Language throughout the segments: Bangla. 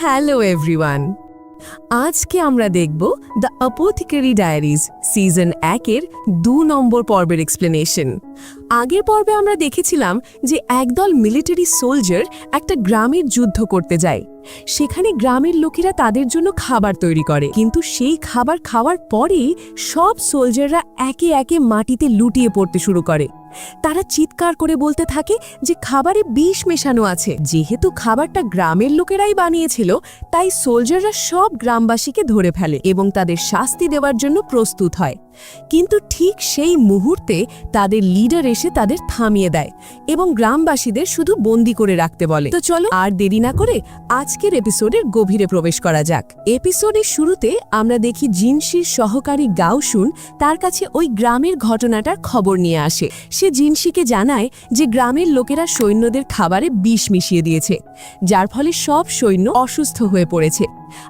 হ্যালো এভরিওয়ান আজকে আমরা দেখব দ্য অপোথিকারি ডায়েরিজ সিজন একের দু নম্বর পর্বের এক্সপ্লেনেশন আগের পর্বে আমরা দেখেছিলাম যে একদল মিলিটারি সোলজার একটা গ্রামের যুদ্ধ করতে যায়। সেখানে গ্রামের লোকেরা তাদের জন্য খাবার তৈরি করে। কিন্তু সেই খাবার খাওয়ার পরেই সব সোলজাররা একে একে মাটিতে লুটিয়ে পড়তে শুরু করে। তারা চিৎকার করে বলতে থাকে যে খাবারে বিষ মেশানো আছে। যেহেতু খাবারটা গ্রামের লোকেরাই বানিয়েছিল, তাই সোলজাররা সব গ্রামবাসীকে ধরে ফেলে এবং তাদের শাস্তি দেওয়ার জন্য প্রস্তুত হয়। কিন্তু ঠিক সেই মুহূর্তে তাদের লিডার এসে তাদের থামিয়ে দেয় এবং গ্রামবাসীদের শুধু বন্দি করে রাখতে বলে। তো চলো আর দেরি না করে আজকের এপিসোডের গভীরে প্রবেশ করা যাক। এপিসোডের শুরুতে আমরা দেখি জিনসির সহকারী গাউসুন তার কাছে ওই গ্রামের ঘটনাটার খবর নিয়ে আসে। সে জিনসিকে জানায় যে গ্রামের লোকেরা সৈন্যদের খাবারে বিষ মিশিয়ে দিয়েছে, যার ফলে সব সৈন্য অসুস্থ হয়ে পড়েছে।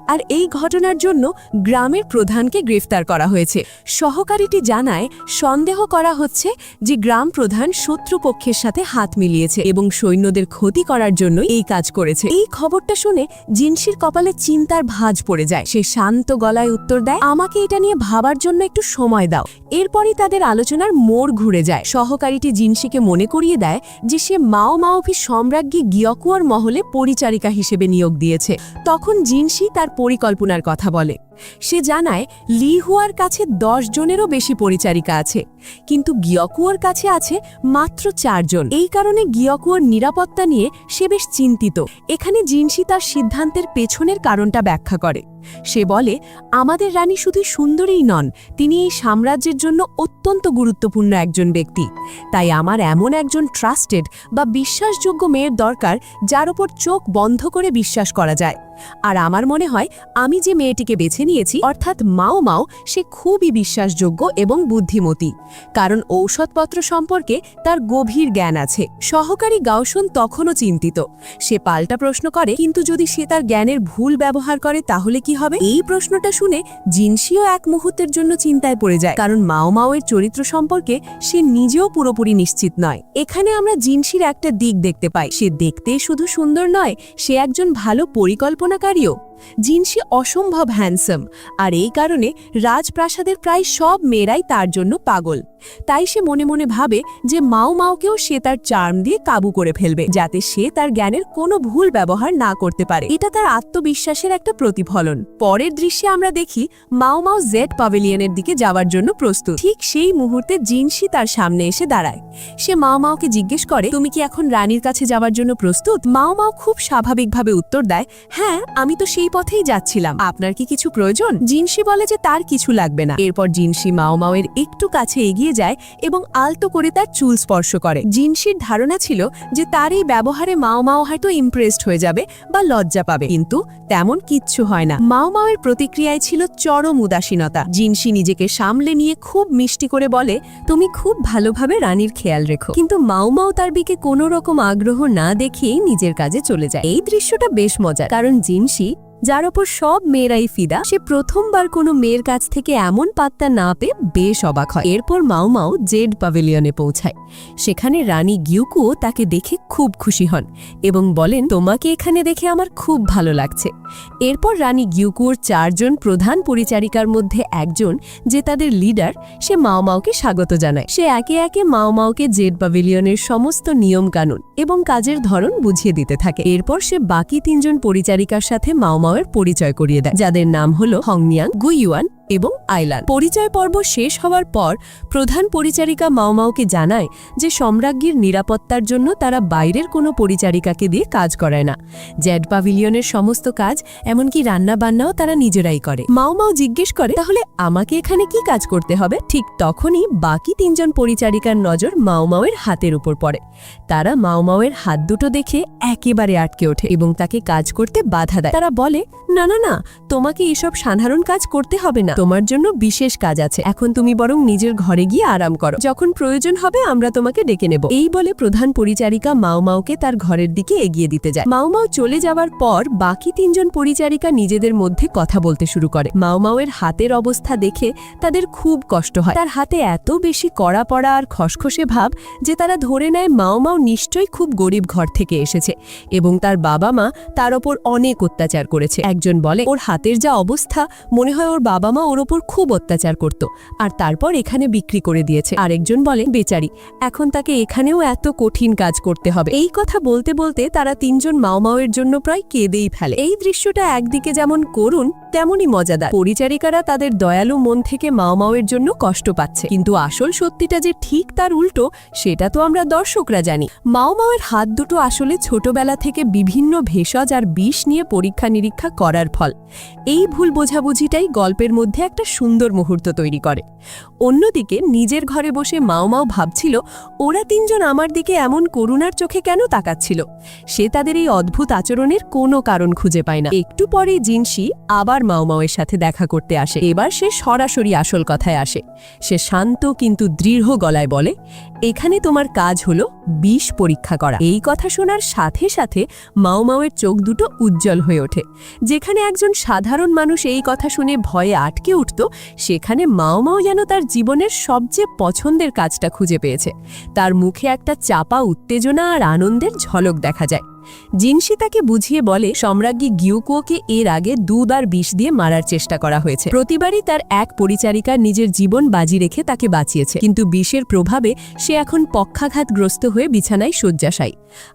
আর এই ঘটনার জন্য গ্রামের প্রধানকে গ্রেফতার করা হয়েছে। সহকারীটি জানায়, সন্দেহ করা হচ্ছে যে গ্রাম প্রধান শত্রুপক্ষের সাথে হাত মিলিয়েছে এবং সৈন্যদের ক্ষতি করার জন্য এই কাজ করেছে। এই খবরটা শুনে জিনসির কপালে চিন্তার ভাঁজ পড়ে যায়। সে শান্ত গলায় উত্তর দেয়, আমাকে এটা নিয়ে ভাবার জন্য একটু সময় দাও। এরপরই তাদের আলোচনার মোড় ঘুরে যায়। সহকারীটি জিনসিকে মনে করিয়ে দেয় যে সে মাও মাওভি সম্রাজ্ঞী গিয়কুয়ার মহলে পরিচারিকা হিসেবে নিয়োগ দিয়েছে। তখন জিনসি তার পরিকল্পনার কথা বলে। সে জানায়, লিহুয়ার কাছে দশ জনেরও বেশি পরিচারিকা আছে, কিন্তু গিয়কুয়ার কাছে আছে মাত্র চারজন এই কারণে গিয়কুয়ার নিরাপত্তা নিয়ে সে বেশ চিন্তিত। এখানে জিনসি তার সিদ্ধান্তের পেছনের কারণটা ব্যাখ্যা করে। সে বলে, আমাদের রানী শুধু সুন্দরীই নন, তিনি এই সাম্রাজ্যের জন্য অত্যন্ত গুরুত্বপূর্ণ একজন ব্যক্তি। তাই আমার এমন একজন ট্রাস্টেড বা বিশ্বাসযোগ্য মেয়ের দরকার যার ওপর চোখ বন্ধ করে বিশ্বাস করা যায়। আর আমার মনে হয়, আমি যে মেয়েটিকে বেছে নিয়েছি, অর্থাৎ মাও মাও সে খুবই বিশ্বাসযোগ্য এবং বুদ্ধিমতী। কারণ ঔষধপত্র সম্পর্কে তার গভীর জ্ঞান আছে। সহকারী গাউসন তখনও চিন্তিত। সে পাল্টা প্রশ্ন করে, কিন্তু যদি সে তার জ্ঞানের ভুল ব্যবহার করে, তাহলে কি হবে? এই প্রশ্নটা শুনে জিনসিও এক মুহূর্তের জন্য চিন্তায় পড়ে যায়। কারণ মাও মাওয়ের চরিত্র সম্পর্কে সে নিজেও পুরোপুরি নিশ্চিত নয়। এখানে আমরা জিনসির একটা দিক দেখতে পাই। সে দেখতে শুধু সুন্দর নয়, সে একজন ভালো পরিকল্পনাকারীও। জিনসি অসম্ভব হ্যান্ডসাম আর এই কারণে রাজপ্রাসাদের প্রায় সব মেয়েরাই তার জন্য পাগল। তাই সে মনে মনে ভাবে যে মাও মাওকেও সে তার চার্ম দিয়ে কাবু করে ফেলবে, যাতে সে তার জ্ঞানের কোনো ভুল ব্যবহার না করতে পারে। এটা তার আত্মবিশ্বাসের একটা প্রতিফলন। পরের দৃশ্যে আমরা দেখি মাও মাও জেড পাভেলিয়নের দিকে যাওয়ার জন্য প্রস্তুত। ঠিক সেই মুহূর্তে জিনসি তার সামনে এসে দাঁড়ায়। সে মাও মাওকে জিজ্ঞেস করে, তুমি কি এখন রানীর কাছে যাওয়ার জন্য প্রস্তুত? মাও মাও খুব স্বাভাবিকভাবে উত্তর দেয় হ্যাঁ আমি তো সেই পথেই যাচ্ছিলাম। আপনার কি কিছু প্রয়োজন? জিনসি বলে যে তার কিছু লাগবে না। এরপর জিনসি মাও মাওয়ের একটু কাছে এগিয়ে যায় এবং আলতো করে তার চুল স্পর্শ করে। জিনসির ধারণা ছিল যে তার এই ব্যবহারে মাও মাও হয়তো ইমপ্রেসড হয়ে যাবে বা লজ্জা পাবে। কিন্তু তেমন কিচ্ছু হয় না। মাও মাওয়ের প্রতিক্রিয়ায় ছিল চরম উদাসীনতা। জিনসি নিজেকে সামলে নিয়ে খুব মিষ্টি করে বলে, তুমি খুব ভালোভাবে রানীর খেয়াল রেখো। কিন্তু মাও মাও তার দিকে কোনো রকম আগ্রহ না দেখিয়েই নিজের কাজে চলে যায়। এই দৃশ্যটা বেশ মজার, কারণ জিনসি যার ওপর সব মেয়েরাই ফিদা, সে প্রথমবার কোনো মেয়ের কাছ থেকে এমন পাত্তা না পেয়ে বেশ অবাক হয়। এরপর মাও মাও জেড পাভেলিয়নে পৌঁছায়। সেখানে রানী গিউকুও তাকে দেখে খুব খুশি হন এবং বলেন, তোমাকে এখানে দেখে আমার খুব ভালো লাগছে। এরপর রানী গিউকুর চারজন প্রধান পরিচারিকার মধ্যে একজন, যে তাদের লিডার, সে মাও মাওকে স্বাগত জানায়। সে একে একে মাও মাওকে জেড পাভেলিয়নের সমস্ত নিয়মকানুন এবং কাজের ধরন বুঝিয়ে দিতে থাকে। এরপর সে বাকি তিনজন পরিচারিকার সাথে মাও মাওয়ের পরিচয় করিয়ে দেয় যাদের নাম হল হংনিয়াং গুইয়ুয়ান এবং আইলান পরিচয় পর্ব শেষ হওয়ার পর প্রধান পরিচারিকা মাওমাওকে জানায় যে সম্রাজ্ঞীর নিরাপত্তার জন্য তারা বাইরের কোনো পরিচারিকাকে দিয়ে কাজ করায় না। জ্যাড পাভিলিয়নের সমস্ত কাজ, এমনকি রান্না বান্নাও তারা নিজেরাই করে। মাওমাও জিজ্ঞেস করে, তাহলে আমাকে এখানে কি কাজ করতে হবে? ঠিক তখনই বাকি তিনজন পরিচারিকার নজর মাওমাওয়ের হাতের উপর পড়ে। তারা মাওমাওয়ের হাত দুটো দেখে একেবারে আটকে ওঠে এবং তাকে কাজ করতে বাধা দেয়। তারা বলে, না না না, তোমাকে এসব সাধারণ কাজ করতে হবে না। তোমার জন্য বিশেষ কাজ আছে। এখন তুমি বরং নিজের ঘরে গিয়ে আরাম করো। যখন প্রয়োজন হবে, আমরা তোমাকে ডেকে নেব। এই বলে প্রধান পরিচারিকা মাও মাওকে তার ঘরের দিকে এগিয়ে দিতে যায়। মাও মাও চলে যাওয়ার পর, বাকি তিনজন পরিচারিকা নিজেদের মধ্যে কথা বলতে শুরু করে। মাও মাওয়ের হাতের অবস্থা দেখে তাদের খুব কষ্ট হয়। তার হাতে এত বেশি কড়া পড়া আর খসখসে ভাব যে তারা ধরে নেয় মাও মাও নিশ্চয়ই খুব গরিব ঘর থেকে এসেছে এবং তার বাবা মা তার ওপর অনেক অত্যাচার করেছে। একজন বলে, ওর হাতের যা অবস্থা, মনে হয় ওর বাবা মা ওর ওপর খুব অত্যাচার করত আর তারপর এখানে বিক্রি করে দিয়েছে। আরেকজন বলে, বেচারি, এখন তাকে এখানেও এত কঠিন কাজ করতে হবে। এই কথা বলতে বলতে তারা তিনজন মাওমাওয়ের জন্য প্রায় কেঁদেই ফেলে। এই দৃশ্যটা একদিকে যেমন করুন তেমনই মজাদার। পরিচারিকারা তাদের দয়ালু মন থেকে মাওমাওয়ের জন্য কষ্ট পাচ্ছে। কিন্তু আসল সত্যিটা যে ঠিক তার উল্টো, সেটা তো আমরা দর্শকরা জানি। মাওমাওয়ের হাত দুটো আসলে ছোটবেলা থেকে বিভিন্ন ভেষজ আর বিষ নিয়ে পরীক্ষা নিরীক্ষা করার ফল। এই ভুল বোঝাবুঝিটাই গল্পের মধ্যে একটা সুন্দর মুহূর্ত তৈরি করে। অন্যদিকে নিজের ঘরে বসে মাওমাও ভাবছিল, ওরা তিনজন আমার দিকে এমন করুণার চোখে কেন তাকাচ্ছিল? সে তাদের এই অদ্ভুত আচরণের কোনো কারণ খুঁজে পায় না। একটু পরে জিনসি আবার মাওমাওয়ের সাথে দেখা করতে আসে। এবার সে সরাসরি আসল কথায় আসে। সে শান্ত কিন্তু দৃঢ় গলায় বলে, এখানে তোমার কাজ হলো বিষ পরীক্ষা করা। এই কথা শোনার সাথে সাথে মাও মাওয়ের চোখ দুটো উজ্জ্বল হয়ে ওঠে, যেখানে একজন সাধারণ মানুষ এই কথা শুনে ভয়ে আটকে উঠত, সেখানে মাও মাও যেন তার জীবনের সবচেয়ে পছন্দের কাজটা খুঁজে পেয়েছে। তার মুখে একটা চাপা উত্তেজনা আর আনন্দের ঝলক দেখা যায়। জিনসি তাকে বুঝিয়ে বলে, সম্রাজ্ঞী গিউকুয়োকে এর আগে দুবার বিষ দিয়ে মারার চেষ্টা করা হয়েছে। প্রতিবারই তার এক পরিচারিকা নিজের জীবন বাজি রেখে তাকে বাঁচিয়েছে। কিন্তু বিষের প্রভাবে সে এখন পক্ষাঘাতগ্রস্ত হয়ে বিছানায় শয্যাশায়ী।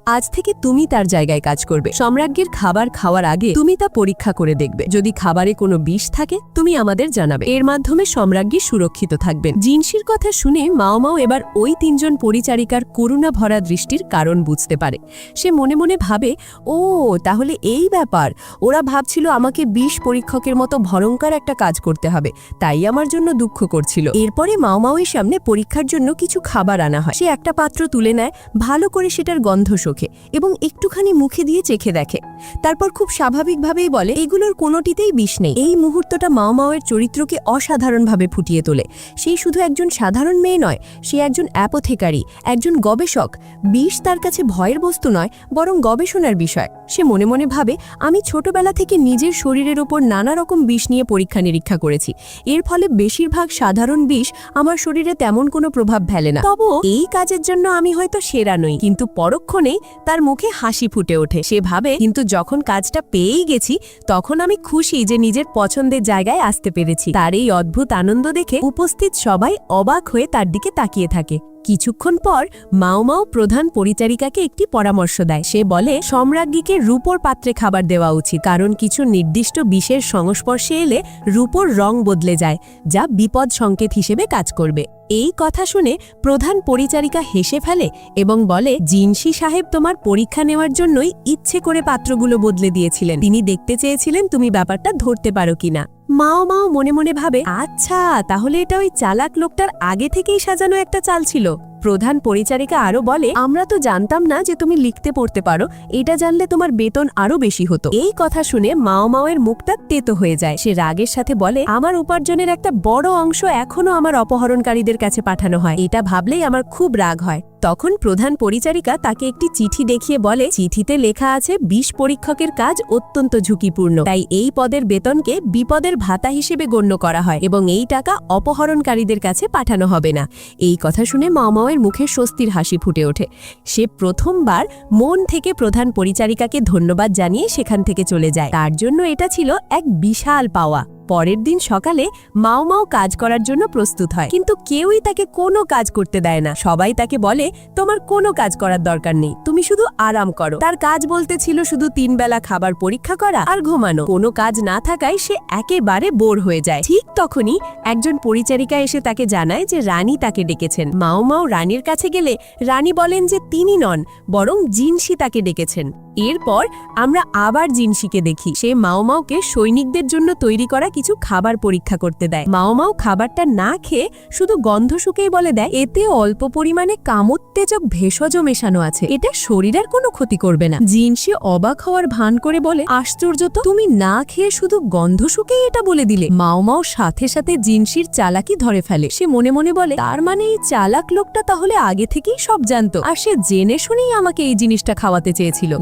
আজ থেকে তুমি তার জায়গায় কাজ করবে। সম্রাজ্ঞীর খাবার খাওয়ার আগে তুমি তা পরীক্ষা করে দেখবে। যদি খাবারে কোনো বিষ থাকে, তুমি আমাদের জানাবে। এর মাধ্যমে সম্রাজ্ঞী সুরক্ষিত থাকবেন। জিনসির কথা শুনে মাও মাও এবার ওই তিনজন পরিচারিকার করুণা ভরা দৃষ্টির কারণ বুঝতে পারে। সে মনে মনে ভাবে, ও, তাহলে এই ব্যাপার। ওরা ভাবছিল আমাকে বিষ পরীক্ষকের মতো ভয়ঙ্কর একটা কাজ করতে হবে। তাই আমার জন্য দুঃখ করছিল। এরপরে মাওমাওয়ের সামনে পরীক্ষার জন্য কিছু খাবার আনা হয়। সে একটা পাত্র তুলে নেয়, ভালো করে সেটার গন্ধ শোখে এবং একটুখানি মুখে দিয়ে চেখে দেখে। তারপর খুব স্বাভাবিকভাবেই বলে, এগুলোর কোনোটিতেই বিষ নেই। এই মুহূর্তটা মাওমাওয়ের চরিত্রকে অসাধারণভাবে ফুটিয়ে তোলে। সেই শুধু একজন সাধারণ মেয়ে নয়, সে একজন অ্যাপোথেকারি, একজন গবেষক। বিষ তার কাছে ভয়ের বস্তু নয়, বরং গবেষণার বিষয়। সে মনে মনে ভাবে, আমি ছোটবেলা থেকে নিজের শরীরের ওপর নানা রকম বিষ নিয়ে পরীক্ষা নিরীক্ষা করেছি। এর ফলে বেশিরভাগ সাধারণ বিষ আমার শরীরে তেমন কোনো প্রভাব ফেলে না। তবু এই কাজের জন্য আমি হয়তো সেরা নই। কিন্তু পরক্ষণেই তার মুখে হাসি ফুটে ওঠে। সে ভাবে, কিন্তু যখন কাজটা পেয়েই গেছি, তখন আমি খুশি যে নিজের পছন্দের জায়গায় আসতে পেরেছি। তার এই অদ্ভুত আনন্দ দেখে উপস্থিত সবাই অবাক হয়ে তার দিকে তাকিয়ে থাকে। কিছুক্ষণ পর মাওমাও মাও প্রধান পরিচারিকাকে একটি পরামর্শ দেয়। সে বলে, সম্রাজ্ঞীকে রূপোর পাত্রে খাবার দেওয়া উচিত, কারণ কিছু নির্দিষ্ট বিষের সংস্পর্শে এলে রূপোর রং বদলে যায়, যা বিপদ সংকেত হিসেবে কাজ করবে। এই কথা শুনে প্রধান পরিচারিকা হেসে ফেলে এবং বলে, জিনসি সাহেব তোমার পরীক্ষা নেওয়ার জন্যই ইচ্ছে করে পাত্রগুলো বদলে দিয়েছিলেন। তিনি দেখতে চেয়েছিলেন তুমি ব্যাপারটা ধরতে পারো কিনা। মাও মাও মনে মনে ভাবে আচ্ছা তাহলে এটা ওই চালাক লোকটার আগে থেকেই সাজানো একটা চাল ছিল। প্রধান পরিচারিকা আরও বলে, আমরা তো জানতাম না যে তুমি লিখতে পড়তে পারো। এটা জানলে তোমার বেতন আরও বেশি হতো। এই কথা শুনে মাও মাওয়ের মুখটা তেতো হয়ে যায়। সে রাগের সাথে বলে, আমার উপার্জনের একটা বড় অংশ এখনও আমার অপহরণকারীদের কাছে পাঠানো হয়। এটা ভাবলেই আমার খুব রাগ হয়। তখন প্রধান পরিচারিকা তাকে একটি চিঠি দেখিয়ে বলে, চিঠিতে লেখা আছে বিষ পরীক্ষকের কাজ অত্যন্ত ঝুঁকিপূর্ণ। তাই এই পদের বেতনকে বিপদের ভাতা হিসেবে গণ্য করা হয় এবং এই টাকা অপহরণকারীদের কাছে পাঠানো হবে না। এই কথা শুনে মামাওয়ের মুখে স্বস্তির হাসি ফুটে ওঠে। সে প্রথমবার মন থেকে প্রধান পরিচারিকাকে ধন্যবাদ জানিয়ে সেখান থেকে চলে যায়। তার জন্য এটা ছিল এক বিশাল পাওয়া। পরের দিন সকালে মাও মাও কাজ করার জন্য প্রস্তুত হয়। কিন্তু কেউই তাকে কোনো কাজ করতে দেয় না। সবাই তাকে বলে, তোমার কোনো কাজ করার দরকার নেই। তুমি শুধু আরাম করো। তার কাজ বলতে ছিল শুধু তিন বেলা খাবার পরীক্ষা করা আর ঘুমানো। কোনো কাজ না থাকায় সে একেবারে বোর হয়ে যায়। ঠিক তখনই একজন পরিচারিকা এসে তাকে জানায় যে রানী তাকে ডেকেছেন। মাও মাও রানীর কাছে গেলে রানী বলেন যে তিনি নন, বরং জিনসি তাকে ডেকেছেন। এরপর আমরা আবার জিনসিকে দেখি। সে মাও মাওকে সৈনিকদের জন্য তৈরি করা কিছু খাবার পরীক্ষা করতে দেয়। মাও মাও খাবারটা না খেয়ে শুধু গন্ধ শুকেই বলে দেয়, এতে অল্প পরিমাণে কামোত্তেজক ভেষজ মেশানো আছে। এটা শরীরের কোনো ক্ষতি করবে না। জিনসি অবাক হওয়ার ভান করে বলে, আশ্চর্য তো, তুমি না খেয়ে শুধু গন্ধ শুকেই এটা বলে দিলে। মাও মাও সাথে সাথে জিনসির চালাকি ধরে ফেলে। সে মনে মনে বলে, তার মানে এই চালাক লোকটা তাহলে আগে থেকেই সব জানতো, আর সে জেনে শুনেই আমাকে এই জিনিসটা খাওয়াতে চেয়েছিল।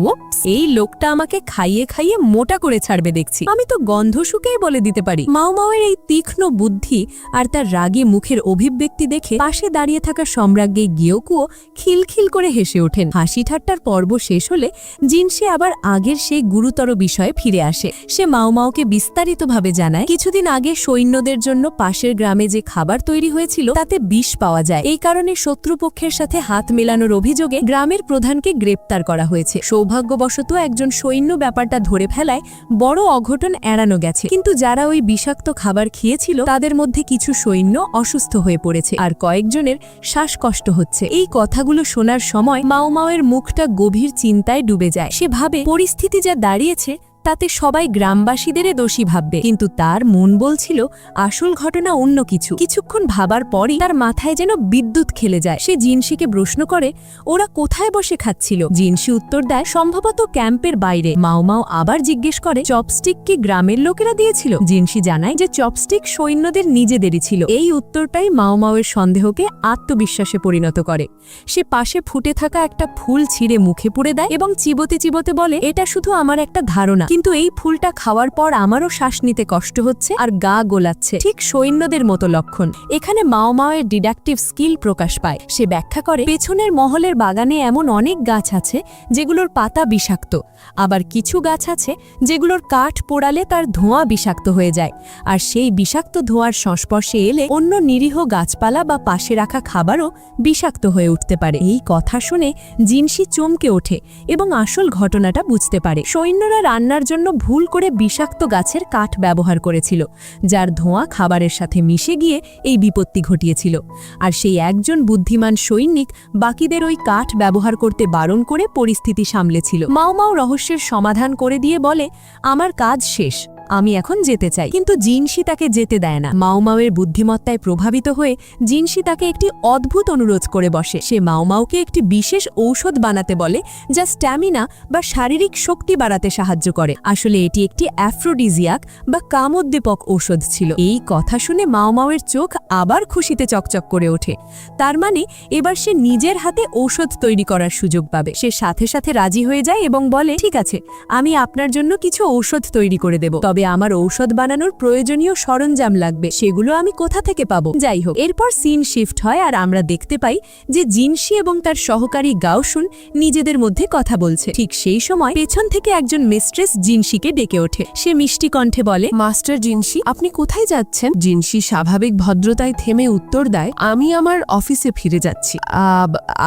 এই লোকটা আমাকে খাইয়ে খাইয়ে মোটা করে ছাড়বে দেখছি। আমি তো গন্ধ শুকেই বলে দিতে পারি। মাও মাওয়ের এই তীক্ষ্ণ বুদ্ধি আর তার রাগে মুখের অভিব্যক্তি দেখে পাশে দাঁড়িয়ে থাকা সম্রাজ্ঞী গিয়োকুও খিলখিল করে হেসে ওঠেন। হাসি ঠাট্টার পর্ব শেষ হলে জিনসে আবার আগের সেই গুরুতর বিষয়ে ফিরে আসে। সে মাও মাওকে বিস্তারিতভাবে জানায়, কিছুদিন আগে সৈন্যদের জন্য পাশের গ্রামে যে খাবার তৈরি হয়েছিল তাতে বিষ পাওয়া যায়। এই কারণে শত্রুপক্ষের সাথে হাত মেলানোর অভিযোগে গ্রামের প্রধানকে গ্রেপ্তার করা হয়েছে। সৌভাগ্যবশত একজন সৈন্য ব্যাপারটা ধরে ফেলায় বড় অঘটন এড়ানো গেছে। কিন্তু যারা ওই বিষাক্ত খাবার খেয়েছিল, তাদের মধ্যে কিছু সৈন্য অসুস্থ হয়ে পড়েছে আর কয়েকজনের শ্বাসকষ্ট হচ্ছে। এই কথাগুলো শোনার সময় মাও মাওয়ের মুখটা গভীর চিন্তায় ডুবে যায়। সে ভাবে, পরিস্থিতি যা দাঁড়িয়েছে তাতে সবাই গ্রামবাসীদেরই দোষী ভাববে। কিন্তু তার মন বলছিল, আসল ঘটনা অন্য কিছু। কিছুক্ষণ ভাবার পরই তার মাথায় যেন বিদ্যুৎ খেলে যায়। সে জিনসিকে প্রশ্ন করে, ওরা কোথায় বসে খাচ্ছিল? জিনসি উত্তর দেয়, সম্ভবত ক্যাম্পের বাইরে। মাও আবার জিজ্ঞেস করে, চপস্টিক কি গ্রামের লোকেরা দিয়েছিল? জিনসি জানায় যে, চপস্টিক সৈন্যদের নিজেদেরই ছিল। এই উত্তরটাই মাও মাওয়ের সন্দেহকে আত্মবিশ্বাসে পরিণত করে। সে পাশে ফুটে থাকা একটা ফুল ছিঁড়ে মুখে পুড়ে দেয় এবং চিবোতে চিবোতে বলে, এটা শুধু আমার একটা ধারণা। কিন্তু এই ফুলটা খাওয়ার পর আমারও শ্বাস নিতে কষ্ট হচ্ছে আর গা গোলাচ্ছে। ঠিক সৈন্যদের মতো লক্ষণ। এখানে মাও মাওয়ের ডিডাকটিভ স্কিল প্রকাশ পায়। সে ব্যাখ্যা করে, পেছনের মহলের বাগানে এমন অনেক গাছ আছে যেগুলোর পাতা বিষাক্ত। আবার কিছু গাছ আছে যেগুলোর কাঠ পোড়ালে তার ধোঁয়া বিষাক্ত হয়ে যায়। আর সেই বিষাক্ত ধোঁয়ার সংস্পর্শে এলে অন্য নিরীহ গাছপালা বা পাশে রাখা খাবারও বিষাক্ত হয়ে উঠতে পারে। এই কথা শুনে জিনসি চমকে ওঠে এবং আসল ঘটনাটা বুঝতে পারে। সৈন্যরা রান্নার জন্য ভুল করে বিষাক্ত গাছের কাঠ ব্যবহার করেছিল, যার ধোঁয়া খাবারের সাথে মিশে গিয়ে এই বিপত্তি ঘটিয়েছিল। আর সেই একজন বুদ্ধিমান সৈনিক বাকিদের ওই কাঠ ব্যবহার করতে বারণ করে পরিস্থিতি সামলেছিল। মাও মাও রহস্যের সমাধান করে দিয়ে বলে, আমার কাজ শেষ। আমি এখন যেতে চাই। কিন্তু জিনসি তাকে যেতে দেয় না। মাওমাওয়ের বুদ্ধিমত্তায় প্রভাবিত হয়ে জিনসি তাকে একটি অদ্ভুত অনুরোধ করে বসে। সে মাওমাওকে একটি বিশেষ ঔষধ বানাতে বলে, যা স্ট্যামিনা বা শারীরিক শক্তি বাড়াতে সাহায্য করে। আসলে এটি একটি অ্যাফ্রোডিজিয়াক বা কামোদ্দীপক ঔষধ ছিল। এই কথা শুনে মাওমাওয়ের চোখ আবার খুশিতে চকচক করে ওঠে। তার মানে এবার সে নিজের হাতে ঔষধ তৈরি করার সুযোগ পাবে। সে সাথে সাথে রাজি হয়ে যায় এবং বলে, ঠিক আছে, আমি আপনার জন্য কিছু ঔষধ তৈরি করে দেব। তবে আমার ঔষধ বানানোর প্রয়োজনীয় সরঞ্জাম লাগবে। সেগুলো আমি কোথা থেকে পাবো? যাই হোক, এরপর সিন শিফট হয় আর আমরা দেখতে পাই যে জিনসি এবং তার সহকারী গাউসুন নিজেদের মধ্যে কথা বলছে। ঠিক সেই সময় পেছন থেকে একজন মিস্ট্রেস জিনসিকে ডেকে ওঠে। সে মিষ্টি কণ্ঠে বলে, মাস্টার জিনসি, আপনি কোথায় যাচ্ছেন? জিনসি স্বাভাবিক ভদ্রতায় থেমে উত্তর দেয়, আমি আমার অফিসে ফিরে যাচ্ছি।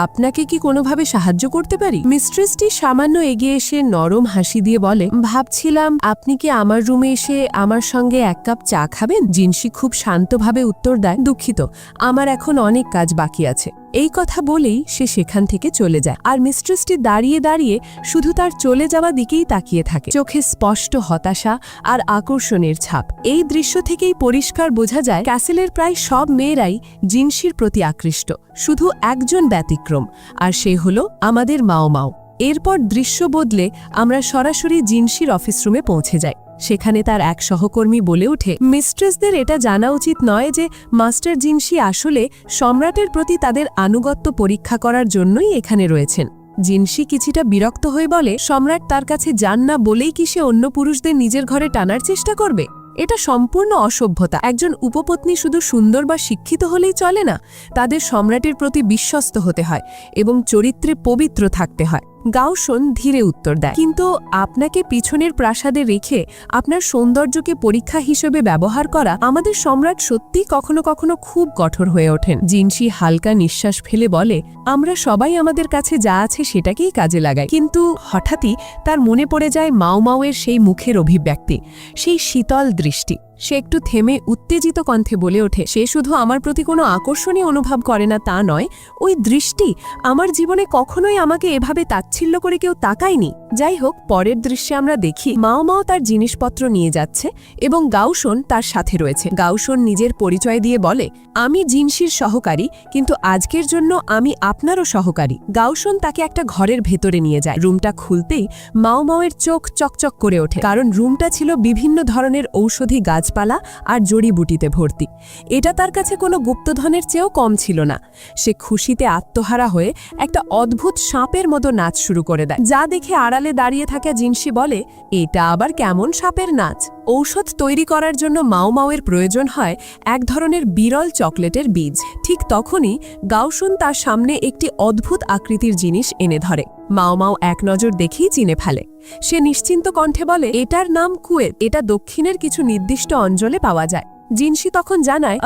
আপনাকে কি কোনোভাবে সাহায্য করতে পারি? মিস্ট্রেসটি সামান্য এগিয়ে এসে নরম হাসি দিয়ে বলে, ভাবছিলাম আপনি কি আমার রুমে এসে আমার সঙ্গে এক কাপ চা খাবেন? জিনসি খুব শান্তভাবে উত্তর দেয়, দুঃখিত, আমার এখন অনেক কাজ বাকি আছে। এই কথা বলেই সে সেখান থেকে চলে যায়। আর মিস্ট্রেসটি দাঁড়িয়ে দাঁড়িয়ে শুধু তার চলে যাওয়া দিকেই তাকিয়ে থাকে। চোখে স্পষ্ট হতাশা আর আকর্ষণের ছাপ। এই দৃশ্য থেকেই পরিষ্কার বোঝা যায়, ক্যাসেলের প্রায় সব মেয়েরাই জিনসির প্রতি আকৃষ্ট। শুধু একজন ব্যতিক্রম, আর সে হল আমাদের মাও মাও। এরপর দৃশ্য বদলে আমরা সরাসরি জিনসির অফিস রুমে পৌঁছে যাই। সেখানে তার এক সহকর্মী বলে ওঠে, মিস্ট্রেসদের এটা জানা উচিত নয় যে মাস্টার জিনসি আসলে সম্রাটের প্রতি তাদের আনুগত্য পরীক্ষা করার জন্যই এখানে রয়েছেন। জিনসি কিছুটা বিরক্ত হয়ে বলে, সম্রাট তার কাছে যান না বলেই কি সে অন্য পুরুষদের নিজের ঘরে টানার চেষ্টা করবে? এটা সম্পূর্ণ অসভ্যতা। একজন উপপত্নী শুধু সুন্দর বা শিক্ষিত হলেই চলে না, তাদের সম্রাটের প্রতি বিশ্বস্ত হতে হয় এবং চরিত্রে পবিত্র থাকতে হয়। গাউসন ধীরে উত্তর দেয়, কিন্তু আপনাকে পিছনের প্রাসাদে রেখে আপনার সৌন্দর্যকে পরীক্ষা হিসেবে ব্যবহার করা আমাদের সম্রাট সত্যি কখনো কখনো খুব কঠোর হয়ে ওঠেন। জিনসি হালকা নিঃশ্বাস ফেলে বলে, আমরা সবাই আমাদের কাছে যা আছে সেটাকেই কাজে লাগাই। কিন্তু হঠাৎই তার মনে পড়ে যায় মাও মাওয়ের সেই মুখের অভিব্যক্তি, সেই শীতল দৃষ্টি। সে একটু থেমে উত্তেজিত কণ্ঠে বলে ওঠে, সে শুধু আমার প্রতি কোনো আকর্ষণই অনুভব করে না, তা নয়। ওই দৃষ্টি আমার জীবনে কখনোই আমাকে এভাবে তাচ্ছিল্য করে কেউ তাকায়নি। যাই হোক পরের দৃশ্যে আমরা দেখি মাও মাও তার জিনিসপত্র নিয়ে যাচ্ছে এবং গাউসন তার সাথে রয়েছে। গাউসন নিজের পরিচয় দিয়ে বলে, আমি জিনসির সহকারী, কিন্তু আজকের জন্য আমি আপনারও সহকারী। গাউসন তাকে একটা ঘরের ভেতরে নিয়ে যায়। রুমটা খুলতেই মাও মাওয়ের চোখ চকচক করে ওঠে, কারণ রুমটা ছিল বিভিন্ন ধরনের ঔষধি গাছপালা আর জড়িবুটিতে ভর্তি। এটা তার কাছে কোনো গুপ্তধনের চেয়েও কম ছিল না। সে খুশিতে আত্মহারা হয়ে একটা অদ্ভুত সাপের মতো নাচ শুরু করে দেয়, যা দেখে আড়ালে দাঁড়িয়ে থাকা জিনসি বলে, এটা আবার কেমন সাপের নাচ? ঔষধ তৈরি করার জন্য মাও মাওয়ের প্রয়োজন হয় এক ধরনের বিরল চকলেটের বীজ। ঠিক তখনই গাউসুন তার সামনে একটি অদ্ভুত আকৃতির জিনিস এনে ধরে। মাও মাও এক নজর দেখেই চিনে ফেলে। সে নিশ্চিন্ত কণ্ঠে বলে, এটার নাম কুয়েত। এটা দক্ষিণের কিছু নির্দিষ্ট অঞ্চলে পাওয়া যায়। জিনসি তখন জানায়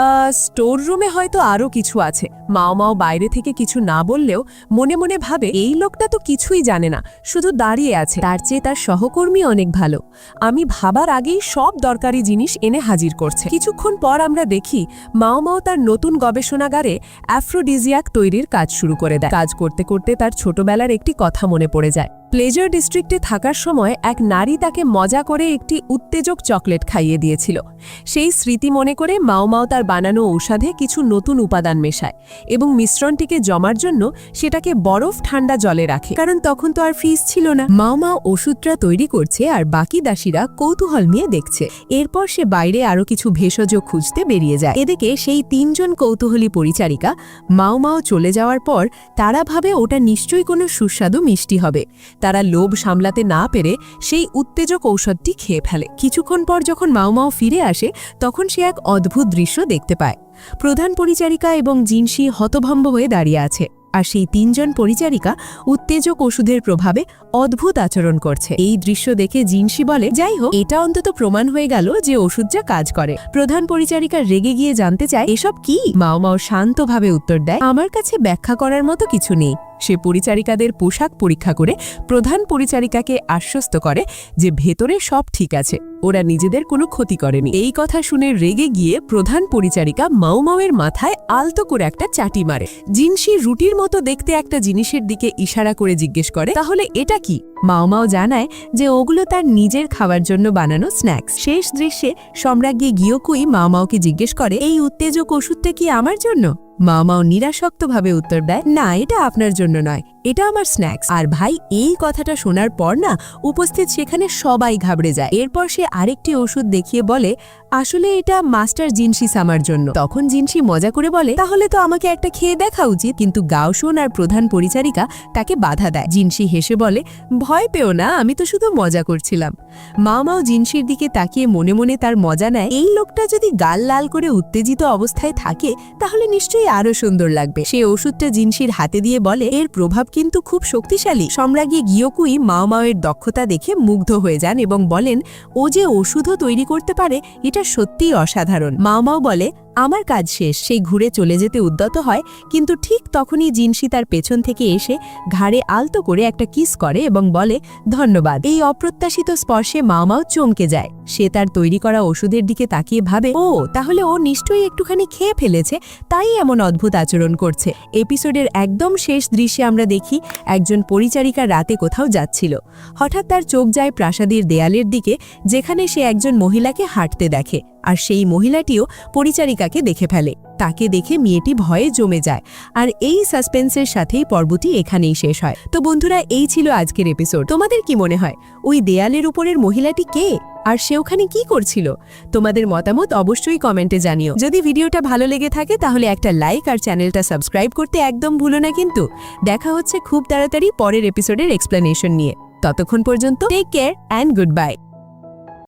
স্টোর রুমে হয়তো আরও কিছু আছে। মাও মাও বাইরে থেকে কিছু না বললেও মনে মনে ভাবে, এই লোকটা তো কিছুই জানে না, শুধু দাঁড়িয়ে আছে। তার চেয়ে তার সহকর্মী অনেক ভালো। আমি ভাবার আগেই সব দরকারি জিনিস এনে হাজির করছে। কিছুক্ষণ পর আমরা দেখি, মাও মাও তার নতুন গবেষণাগারে অ্যাফ্রোডিজিয়াক তৈরির কাজ শুরু করে দেয়। কাজ করতে করতে তার ছোটবেলার একটি কথা মনে পড়ে যায়। প্লেজার ডিস্ট্রিক্টে থাকার সময় এক নারী তাকে মজা করে একটি উত্তেজক চকলেট খাইয়ে দিয়েছিল। সেই স্মৃতি মনে করে মাও মাও তার বানানো ঔষধে কিছু নতুন উপাদান মেশায় এবং মিশ্রণটিকে জমার জন্য সেটাকে বরফ ঠান্ডা জলে রাখে। কারণ তখন তো আর ফ্রিজ ছিল না। মাও মাও ওষুধটা তৈরি করছে আর বাকি দাসীরা কৌতূহল নিয়ে দেখছে। এরপর সে বাইরে আরও কিছু ভেষজ খুঁজতে বেরিয়ে যায়। এদিকে সেই তিনজন কৌতূহলী পরিচারিকা মাও মাও চলে যাওয়ার পর তারা ভাবে ওটা নিশ্চয়ই কোনো সুস্বাদু মিষ্টি হবে। তারা লোভ সামলাতে না পেরে সেই উত্তেজক ঔষধটি খেয়ে ফেলে। কিছুক্ষণ পর যখন মাও মাও ফিরে আসে, তখন সে এক অদ্ভুত দৃশ্য দেখতে পায়। প্রধান পরিচারিকা এবং জিনসি হতভম্ব হয়ে দাঁড়িয়ে আছে আর সেই তিনজন পরিচারিকা উত্তেজক ওষুধের প্রভাবে অদ্ভুত আচরণ করছে। এই দৃশ্য দেখে জিনসি বলে, যাই হোক, এটা অন্তত প্রমাণ হয়ে গেল যে ওষুধটা কাজ করে। প্রধান পরিচারিকা রেগে গিয়ে জানতে চায়, এসব কি? মাও মাও শান্তভাবে উত্তর দেয়, আমার কাছে ব্যাখ্যা করার মতো কিছু নেই। সে পরিচারিকাদের পোশাক পরীক্ষা করে প্রধান পরিচারিকাকে আশ্বস্ত করে যে ভেতরে সব ঠিক আছে, ওরা নিজেদের কোনো ক্ষতি করেনি। এই কথা শুনে রেগে গিয়ে প্রধান পরিচারিকা মাউমাউয়ের মাথায় আলতো করে একটা চাটি মারে। জিনসি রুটির মতো দেখতে একটা জিনিসের দিকে ইশারা করে জিজ্ঞেস করে, তাহলে এটা কি? মাও মাও জানায় যে ওগুলো তার নিজের খাওয়ার জন্য বানানো স্ন্যাক্স। শেষ দৃশ্যে সম্রাজ্ঞী গিয়কুই মাও মাওকে জিজ্ঞেস করে, এই উত্তেজক ওষুধটা কি আমার জন্য? মাওমাও নিরাসক্তভাবে উত্তর দেয়, না, এটা আপনার জন্য নয়। এটা আমার স্ন্যাক্স আর ভাই, এই কথাটা শোনার পর না, উপস্থিত সেখানে সবাই ঘাবড়ে যায়। এরপর সে আরেকটি ওষুধ দেখিয়ে বলে, আসলে এটা মাস্টার জিনসি সামার জন্য। তখন জিনসি মজা করে বলে, তাহলে তো আমাকে একটা খেয়ে দেখা উচিত। কিন্তু গাওশোন আর প্রধান পরিচারিকা তাকে বাধা দেয়। জিনসি হেসে বলে, ভয় পেও না, আমি তো শুধু মজা করছিলাম। মা মাও জিনসির দিকে তাকিয়ে মনে মনে তার মজা নেয়, এই লোকটা যদি গাল লাল করে উত্তেজিত অবস্থায় থাকে, তাহলে নিশ্চয়ই আরও সুন্দর লাগবে। সে ওষুধটা জিনসির হাতে দিয়ে বলে, এর প্রভাব কিন্তু খুব শক্তিশালী। সম্রাজ্ঞী গিয়কুই মাও মাওয়ের দক্ষতা দেখে মুগ্ধ হয়ে যান এবং বলেন, ও যে ওষুধও তৈরি করতে পারে, এটা সত্যিই অসাধারণ। মাও মাও বলে আমার কাজ শেষ, সেই ঘুরে চলে যেতে উদ্যত হয়, কিন্তু ঠিক তখনই জিনসি তার পেছন থেকে এসে ঘাড়ে আলতো করে একটা কিস করে এবং বলে, ধন্যবাদ। এই অপ্রত্যাশিত স্পর্শে মাও মাও চমকে যায়। সে তার তৈরি করা ওষুধের দিকে তাকিয়ে ভাবে, ও, তাহলে ও নিশ্চয়ই একটুখানি খেয়ে ফেলেছে, তাই এমন অদ্ভুত আচরণ করছে। এপিসোডের একদম শেষ দৃশ্যে আমরা দেখি একজন পরিচারিকা রাতে কোথাও যাচ্ছিল। হঠাৎ তার চোখ যায় প্রাসাদের দেয়ালের দিকে, যেখানে সে একজন মহিলাকে হাঁটতে দেখে। আর সেই মহিলাটিও পরিচারিকাকে দেখে ফেলে। তাকে দেখে মেয়েটি ভয়ে জমে যায়। আর এই সাসপেন্সের সাথেই পর্বটি এখানেই শেষ হয়। তো বন্ধুরা, এই ছিল আজকের এপিসোড। তোমাদের কি মনে হয়? ওই দেয়ালের উপরের মহিলাটি কে? আর সে ওখানে কি করছিল? তোমাদের মতামত অবশ্যই কমেন্টে জানিও। যদি ভিডিওটা ভালো লেগে থাকে, তাহলে একটা লাইক আর চ্যানেলটা সাবস্ক্রাইব করতে একদম ভুলো না কিন্তু। দেখা হচ্ছে খুব তাড়াতাড়ি পরের এপিসোডের এক্সপ্লেনেশন নিয়ে। ততক্ষণ পর্যন্ত take care and good bye